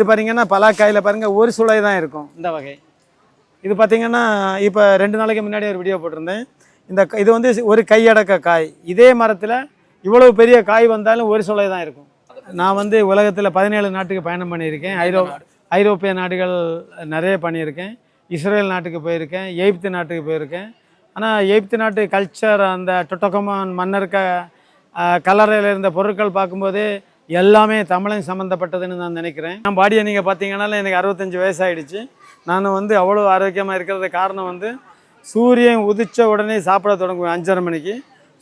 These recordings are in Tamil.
இது பார்த்தீங்கன்னா பலாக்காயில் பாருங்கள் ஒரு சுளை தான் இருக்கும். இந்த வகை. இது பார்த்தீங்கன்னா இப்போ ரெண்டு நாளைக்கு முன்னாடி ஒரு வீடியோ போட்டிருந்தேன். இந்த இது வந்து ஒரு கையடக்க காய். இதே மரத்தில் இவ்வளவு பெரிய காய் வந்தாலும் ஒரு சுளை தான் இருக்கும். நான் வந்து உலகத்தில் பதினேழு நாட்டுக்கு பயணம் பண்ணியிருக்கேன். ஐரோ ஐரோப்பிய நாடுகள் நிறைய பண்ணியிருக்கேன். இஸ்ரேல் நாட்டுக்கு போயிருக்கேன். எகிப்து நாட்டுக்கு போயிருக்கேன். ஆனால் எகிப்து நாட்டு கல்ச்சர் அந்த டொட்டோகமான் மன்னர்க கலரையில் இருந்த பொருட்கள் பார்க்கும்போது எல்லாமே தமிழன் சம்மந்தப்பட்டதுன்னு நான் நினைக்கிறேன். நான் பாடியை நீங்கள் பார்த்தீங்கன்னால எனக்கு அறுபத்தஞ்சு வயசாகிடுச்சு நான் வந்து அவ்வளோ ஆரோக்கியமாக இருக்கிறது காரணம் வந்து சூரியன் உதிச்ச உடனே சாப்பிட தொடங்குவேன் அஞ்சரை மணிக்கு.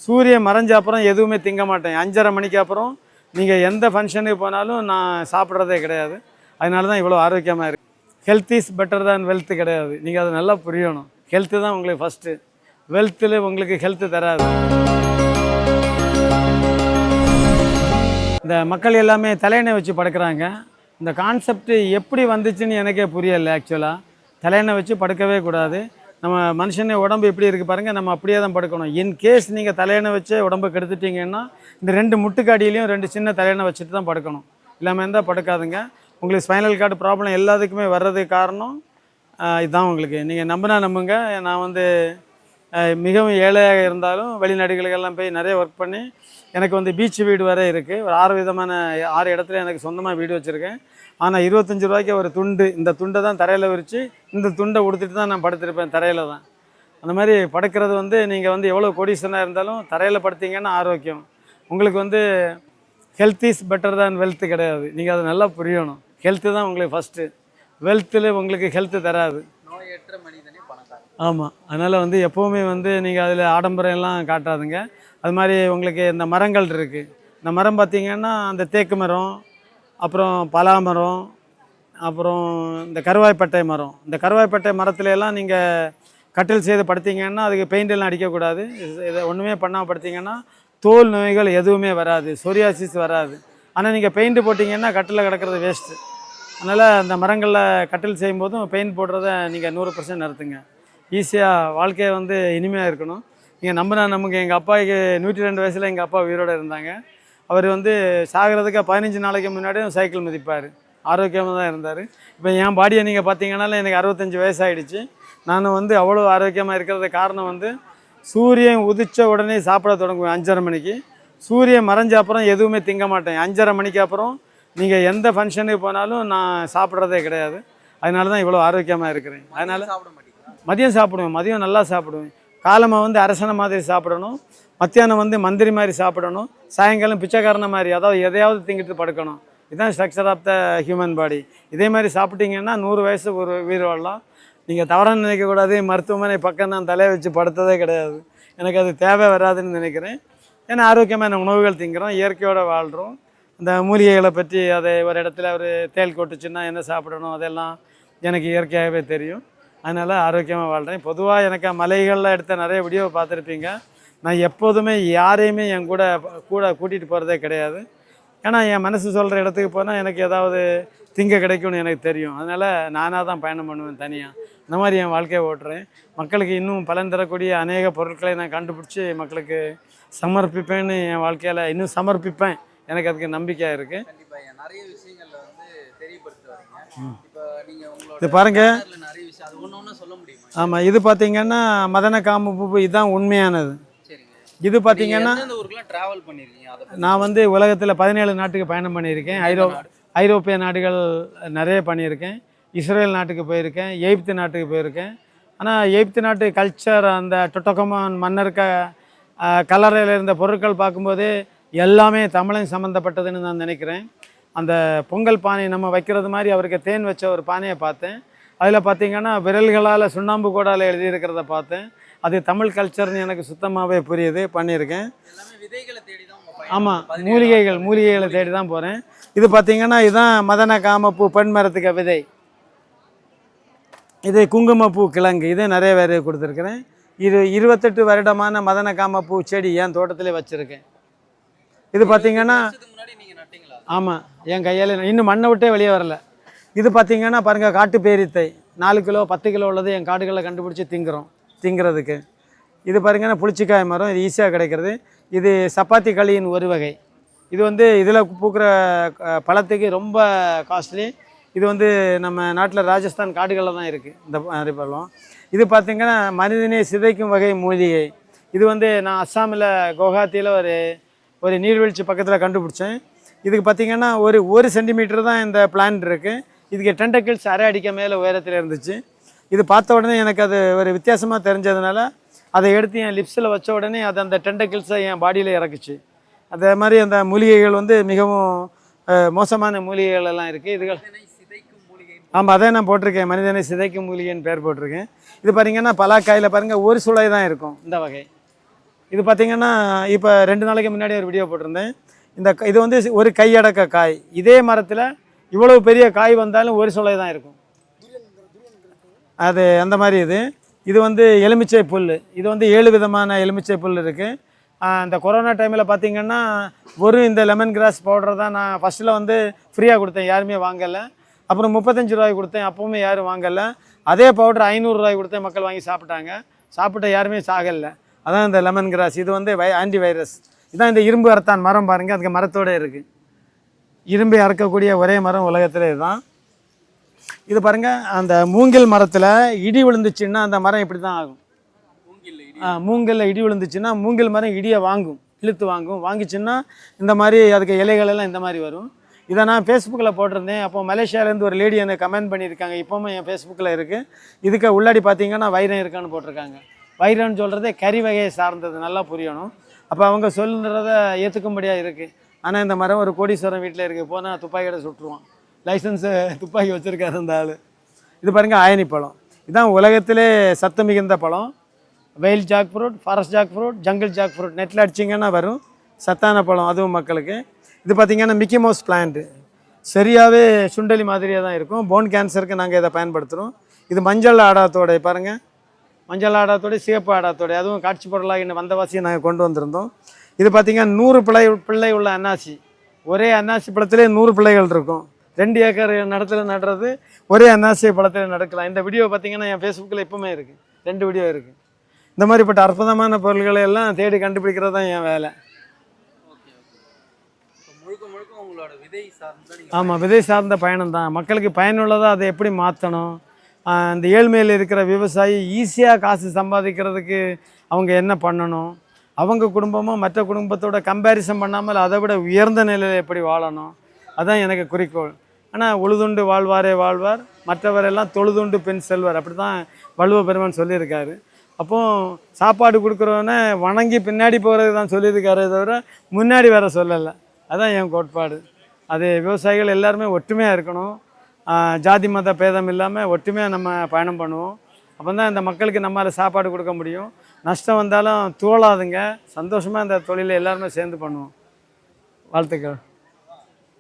சூரியன் மறைஞ்ச அப்புறம் எதுவுமே திங்க மாட்டேன். அஞ்சரை மணிக்கு அப்புறம் நீங்கள் எந்த ஃபங்க்ஷனுக்கு போனாலும் நான் சாப்பிட்றதே கிடையாது. அதனால தான் இவ்வளோ ஆரோக்கியமாக இருக்கு. ஹெல்த் இஸ் பெட்டர் தான் வெல்த் கிடையாது. நீங்கள் அதை நல்லா புரியணும். ஹெல்த்து தான் உங்களுக்கு ஃபஸ்ட்டு வெல்த்தில் உங்களுக்கு ஹெல்த்து தராது. இந்த மக்கள் எல்லாமே தலையணை வச்சு படுக்கிறாங்க. இந்த கான்செப்ட் எப்படி வந்துச்சுன்னு எனக்கே புரியலை ஆக்சுவலாக தலையணை வச்சு படுக்கவே கூடாது. நம்ம மனுஷனே உடம்பு எப்படி இருக்குது பாருங்கள் நம்ம அப்படியே தான் படுக்கணும். இன் கேஸ் நீங்கள் தலையணை வச்சு உடம்பு கெடுத்துட்டீங்கன்னா இந்த ரெண்டு முட்டுக்காடியிலையும் ரெண்டு சின்ன தலையணை வச்சுட்டு தான் படுக்கணும். இல்லாமல் இருந்தால் படுக்காதுங்க. உங்களுக்கு ஸ்பைனல் கார்டு ப்ராப்ளம் எல்லாத்துக்குமே வர்றதுக்கு காரணம் இதுதான் உங்களுக்கு. நீங்கள் நம்பினா நம்புங்க. நான் வந்து மிகவும் ஏழையாக இருந்தாலும் வெளிநாடுகளுக்கெல்லாம் போய் நிறைய ஒர்க் பண்ணி எனக்கு வந்து பீச் வீடு வரை இருக்குது ஒரு ஆறு விதமான ஆறு இடத்துல எனக்கு சொந்தமாக வீடு வச்சுருக்கேன். ஆனால் இருபத்தஞ்சி ரூபாய்க்கு ஒரு துண்டு இந்த துண்டை தான் தரையில் விரித்து இந்த துண்டை உடுத்திட்டு தான் நான் படுத்திருப்பேன் தரையில் தான். அந்த மாதிரி படுக்கிறது வந்து நீங்கள் வந்து எவ்வளோ கோடீஸ்வரனாக இருந்தாலும் தரையில் படுத்தீங்கன்னா ஆரோக்கியம். உங்களுக்கு வந்து ஹெல்த் இஸ் பெட்டர் தான் வெல்த் கிடையாது. நீங்கள் அதை நல்லா புரியணும். ஹெல்த்து தான் உங்களுக்கு ஃபஸ்ட்டு வெல்த்தில் உங்களுக்கு ஹெல்த்து தராது. ஆமாம் அதனால் வந்து எப்போவுமே வந்து நீங்கள் அதில் ஆடம்பரம் எல்லாம் காட்டாதுங்க. அது மாதிரி உங்களுக்கு இந்த மரங்கள் இருக்குது இந்த மரம் பார்த்தீங்கன்னா அந்த தேக்கு மரம் அப்புறம் பலா மரம் அப்புறம் இந்த கருவாய்ப்பட்டை மரம். இந்த கருவாய்ப்பட்டை மரத்துல எல்லாம் நீங்கள் கட்டில் செய்து படுத்திங்கன்னா அதுக்கு பெயிண்ட் எல்லாம் அடிக்கக்கூடாது. இதை ஒன்றுமே பண்ணாமல் படுத்திங்கன்னா தோல் நோய்கள் எதுவுமே வராது. சொரியாசிஸ் வராது. ஆனால் நீங்கள் பெயிண்ட் போட்டிங்கன்னா கட்டில் கிடக்கிறது வேஸ்ட்டு அதனால் அந்த மரங்களில் கட்டில் செய்யும்போதும் பெயிண்ட் போடுறத நீங்கள் நூறு பர்சன்ட் நிறுத்துங்க. ஈஸியாக வாழ்க்கையை வந்து இனிமையாக இருக்கணும். நீங்கள் நம்பினா நமக்கு எங்கள் அப்பாவுக்கு நூற்றி ரெண்டு வயசில் எங்கள் அப்பா உயிரோடு இருந்தாங்க. அவர் வந்து சாகிறதுக்கு பதினஞ்சு நாளைக்கு முன்னாடியும் சைக்கிள் மிதிப்பார். ஆரோக்கியமாக தான் இருந்தார். இப்போ என் பாடியை நீங்கள் பார்த்தீங்கன்னால எனக்கு அறுபத்தஞ்சு வயசாயிடுச்சு. நான் வந்து அவ்வளோ ஆரோக்கியமாக இருக்கிறது காரணம் வந்து சூரியன் உதிச்ச உடனே சாப்பிட தொடங்குவேன் அஞ்சரை மணிக்கு. சூரியன் மறைஞ்ச அப்புறம் எதுவுமே திங்க மாட்டேன். அஞ்சரை மணிக்கு அப்புறம் நீங்கள் எந்த ஃபங்க்ஷனுக்கு போனாலும் நான் சாப்பிட்றதே கிடையாது. அதனால தான் இவ்வளோ ஆரோக்கியமாக இருக்கிறேன். அதனால் மதியம் சாப்பிடுவேன். மதியம் நல்லா சாப்பிடுவேன். காலமாக வந்து அரசனை மாதிரி சாப்பிடணும். மத்தியானம் வந்து மந்திரி மாதிரி சாப்பிடணும். சாயங்காலம் பிச்சைக்காரன மாதிரி அதாவது எதையாவது திங்கிட்டு படுக்கணும். இதுதான் structure of the human body இதே மாதிரி சாப்பிட்டீங்கன்னா நூறு வயசு ஒரு உயிர் வாழலாம். நீங்கள் தவறாக நினைக்கக்கூடாது மருத்துவமனை பக்கம் நான் தலையை வச்சு படுத்ததே கிடையாது. எனக்கு அது தேவை வராதுன்னு நினைக்கிறேன். ஏன்னா ஆரோக்கியமான உணவுகள் திங்கிறோம். இயற்கையோடு வாழ்கிறோம் இந்த மூலிகைகளை பற்றி அதை ஒரு இடத்துல ஒரு தேள் கொட்டுச்சுன்னா என்ன சாப்பிடணும்? அதெல்லாம் எனக்கு இயற்கையாகவே தெரியும். அதனால் ஆரோக்கியமாக வாழ்கிறேன் பொதுவாக எனக்கு மலைகளில் எடுத்த நிறைய வீடியோ பார்த்துருப்பீங்க. நான் எப்போதுமே யாரையுமே என் கூட கூட கூட்டிகிட்டு போகிறதே கிடையாது. ஏன்னா என் மனசு சொல்கிற இடத்துக்கு போனால் எனக்கு ஏதாவது திங்க கிடைக்கும்னு எனக்கு தெரியும். அதனால் நானாக தான் பயணம் பண்ணுவேன் தனியாக இந்த மாதிரி என் வாழ்க்கையை ஓட்டுறேன். மக்களுக்கு இன்னும் பலன் தரக்கூடிய அநேக பொருட்களை நான் கண்டுபிடிச்சி மக்களுக்கு சமர்ப்பிப்பேன்னு என் வாழ்க்கையில் இன்னும் சமர்ப்பிப்பேன். எனக்கு அதுக்கு நம்பிக்கை இருக்குது இது பாருங்க. ஆமாம் இது பார்த்தீங்கன்னா மதன காம பூ இதுதான் உண்மையானது. இது பார்த்தீங்கன்னா நான் வந்து உலகத்தில் பதினேழு நாட்டுக்கு பயணம் பண்ணியிருக்கேன். ஐரோ ஐரோப்பிய நாடுகள் நிறைய பண்ணியிருக்கேன். இஸ்ரேல் நாட்டுக்கு போயிருக்கேன். எகிப்து நாட்டுக்கு போயிருக்கேன். ஆனால் எகிப்து நாட்டு கல்ச்சர் அந்த டொட்டோகமான் மன்னர்க கலரையில் இருந்த பொருட்கள் பார்க்கும்போது எல்லாமே தமிழன் சம்மந்தப்பட்டதுன்னு நான் நினைக்கிறேன். அந்த பொங்கல் பானை நம்ம வைக்கிறது மாதிரி அவருக்கு தேன் வச்ச ஒரு பானையை பார்த்தேன். அதில் பார்த்தீங்கன்னா விரல்களால் சுண்ணாம்பு கோடால் எழுதியிருக்கிறத பார்த்தேன். அது தமிழ் கல்ச்சர்னு எனக்கு சுத்தமாகவே புரியுது பண்ணியிருக்கேன். ஆமாம் மூலிகைகள் மூலிகைகளை தேடி தான் போகிறேன் இது பார்த்தீங்கன்னா இதுதான் மதன காமப்பூ பெண் மரத்துக்கு விதை. இது குங்குமப்பூ கிழங்கு இதே நிறைய பேர் கொடுத்துருக்குறேன். இது இருபத்தெட்டு வருடமான மதன காமப்பூ செடி என் தோட்டத்திலே வச்சுருக்கேன். இது பார்த்தீங்கன்னா ஆமாம் என் கையால் இன்னும் மண்ணை விட்டே வெளியே வரல. இது பார்த்திங்கன்னா பாருங்கள் காட்டு பேரித்தை. நாலு கிலோ பத்து கிலோ உள்ளது என் காடுகளில் கண்டுபிடிச்சி திங்குறோம். திங்கிறதுக்கு. இது பாருங்கன்னா புளிச்சிக்காய் மரம். இது ஈஸியாக கிடைக்கிறது. இது சப்பாத்தி களியின் ஒரு வகை. இது வந்து இதில் பூக்கிற பழத்துக்கு ரொம்ப காஸ்ட்லி இது வந்து நம்ம நாட்டில் ராஜஸ்தான் காடுகளில் தான் இருக்குது இந்த அரிப்பழம் இது பார்த்திங்கன்னா மனிதனை சிதைக்கும் வகை மூலிகை. இது வந்து நான் அஸ்ஸாமில் குவஹாத்தியில் ஒரு ஒரு நீர்வீழ்ச்சி பக்கத்தில் கண்டுபிடிச்சேன். இதுக்கு பார்த்திங்கன்னா ஒரு ஒரு சென்டிமீட்டர் தான் இந்த பிளான்ட் இருக்குது இதுக்கு டெண்டக்கிள்ஸ் அரை அடிக்க மேலே உயரத்தில் இருந்துச்சு. இது பார்த்த உடனே எனக்கு அது ஒரு வித்தியாசமாக தெரிஞ்சதுனால அதை எடுத்து என் லிப்ஸில் வச்ச உடனே அது அந்த டெண்டக்கிள்ஸை என் பாடியில் இறக்குச்சு. அதே மாதிரி அந்த மூலிகைகள் வந்து மிகவும் மோசமான மூலிகைகள் எல்லாம் இருக்குது இதுகள் ஆமாம் அதே நான் போட்டிருக்கேன். மனிதனை சிதைக்கும் மூலிகைன்னு பேர் போட்டிருக்கேன். இது பார்த்தீங்கன்னா பலாக்காயில் பாருங்கள் ஒரு சுளை தான் இருக்கும் இந்த வகை. இது பார்த்திங்கன்னா இப்போ ரெண்டு நாளைக்கு முன்னாடி ஒரு வீடியோ போட்டிருந்தேன். இந்த க- இது வந்து ஒரு கையடக்க காய். இதே மரத்தில் இவ்வளவு பெரிய காய் வந்தாலும் ஒரு சொலை தான் இருக்கும். அது அந்த மாதிரி இது. இது வந்து எலுமிச்சை புல் இது வந்து ஏழு விதமான எலுமிச்சை புல் இருக்குது இந்த கொரோனா டைமில் பார்த்திங்கன்னா வெறும் இந்த லெமன் கிராஸ் பவுடர் தான் நான் ஃபஸ்ட்டில் வந்து ஃப்ரீயாக கொடுத்தேன். யாருமே வாங்கலை. அப்புறம் முப்பத்தஞ்சு ரூபாய் கொடுத்தேன். அப்போவுமே யாரும் வாங்கலை. அதே பவுடர் ஐநூறுரூவாய் கொடுத்தேன். மக்கள் வாங்கி சாப்பிட்டாங்க. சாப்பிட்ட யாருமே சாகலை. அதான் இந்த லெமன் கிராஸ் இது வந்து வை ஆன்டி வைரஸ் இதான் இந்த இரும்பு அரத்தான் மரம் பாருங்கள் அதுக்கு மரத்தோட இருக்குது இரும்பை அறுக்கக்கூடிய ஒரே மரம் உலகத்தில் இதுதான். இது பாருங்க அந்த மூங்கில் மரத்தில் இடி விழுந்துச்சுன்னா அந்த மரம் இப்படி தான் ஆகும். மூங்கில் இடி ஆ, இடி விழுந்துச்சுன்னா மூங்கில் மரம் இடியை வாங்கும் இழுத்து வாங்கும். வாங்கிச்சுன்னா இந்த மாதிரி அதுக்கு இலைகள் எல்லாம் இந்த மாதிரி வரும். இதை நான் ஃபேஸ்புக்கில் போட்டிருந்தேன். அப்போ மலேசியாவிலேருந்து ஒரு லேடி எனக்கு கமெண்ட் பண்ணியிருக்காங்க. இப்போவும் என் ஃபேஸ்புக்கில் இருக்குது இதுக்கு உள்ளாடி பார்த்தீங்கன்னா வைரம் இருக்கான்னு போட்டிருக்காங்க. வைரம்னு சொல்கிறதே கறி வகையை சார்ந்தது நல்லா புரியணும். அப்போ அவங்க சொல்லுறத ஏற்றுக்கும்படியாக இருக்குது ஆனால் இந்த மரம் ஒரு கோடீஸ்வரன் வீட்டில் இருக்குது போனால் துப்பாக்கியோட சுட்டுருவான். லைசன்ஸு துப்பாக்கி வச்சுருக்காரு அந்த ஆள். இது பாருங்கள் ஆயனி பழம். இதுதான் உலகத்திலே சத்து மிகுந்த பழம். வெயில் jackfruit forest jackfruit jungle jackfruit நெட்டில் அடிச்சிங்கன்னா வரும். சத்தான பழம் அதுவும் மக்களுக்கு. இது பார்த்திங்கன்னா மிக்கி மவுஸ் பிளான்ட்டு சரியாகவே சுண்டலி மாதிரியாக தான் இருக்கும். போன் கேன்சருக்கு நாங்கள் இதை பயன்படுத்துகிறோம் இது மஞ்சள் ஆடாத்தோடை பாருங்கள் மஞ்சள் ஆடாத்தோடை சிவப்பு ஆடாத்தோடை அதுவும் காட்சி பொருளாக இன்னும் வந்தவாசியை நாங்கள் கொண்டு வந்திருந்தோம். இது பார்த்திங்கன்னா நூறு பிள்ளை பிள்ளை உள்ள அன்னாசி. ஒரே அன்னாசி பழத்திலே நூறு பிள்ளைகள் இருக்கும். ரெண்டு ஏக்கர் நடத்துல நடுறது ஒரே அன்னாசி பழத்தில் நடக்கலாம். இந்த வீடியோ பார்த்தீங்கன்னா என் ஃபேஸ்புக்கில் எப்பவுமே இருக்குது ரெண்டு வீடியோ இருக்குது இந்த மாதிரிப்பட்ட அற்புதமான பொருள்களை எல்லாம் தேடி கண்டுபிடிக்கிறது தான் என் வேலை. முழுக்க முழுக்க உங்களோட விதை ஆமாம் விதை சார்ந்த பயணம் தான். மக்களுக்கு பயனுள்ளதாக அதை எப்படி மாற்றணும் இந்த ஏழ்மையில் இருக்கிற விவசாயி ஈஸியாக காசு சம்பாதிக்கிறதுக்கு அவங்க என்ன பண்ணணும்? அவங்க குடும்பமும் மற்ற குடும்பத்தோட கம்பேரிசன் பண்ணாமல் அதை விட உயர்ந்த நிலையில் எப்படி வாழணும்? அதுதான் எனக்கு குறிக்கோள். ஆனால் உழுதுண்டு வாழ்வாரே வாழ்வார். மற்றவரெல்லாம் தொழுதுண்டு பெண் செல்வார். அப்படி தான் வள்ளுவ பெருமான் சொல்லியிருக்காரு. அப்போ சாப்பாடு கொடுக்குறவனே வணங்கி பின்னாடி போகிறது தான் சொல்லியிருக்காரு தவிர முன்னாடி வேற சொல்லலை. அதுதான் என் கோட்பாடு. அது விவசாயிகள் எல்லாருமே ஒற்றுமையாக இருக்கணும். ஜாதி மத பேதம் இல்லாமல் ஒற்றுமையாக நம்ம பயணம் பண்ணுவோம். அப்போ தான் இந்த மக்களுக்கு நம்மளால் சாப்பாடு கொடுக்க முடியும். நஷ்டம் வந்தாலும் தோளாதுங்க சந்தோஷமாக இந்த தொழிலை எல்லாருமே சேர்ந்து பண்ணுவோம். வாழ்த்துக்கள்.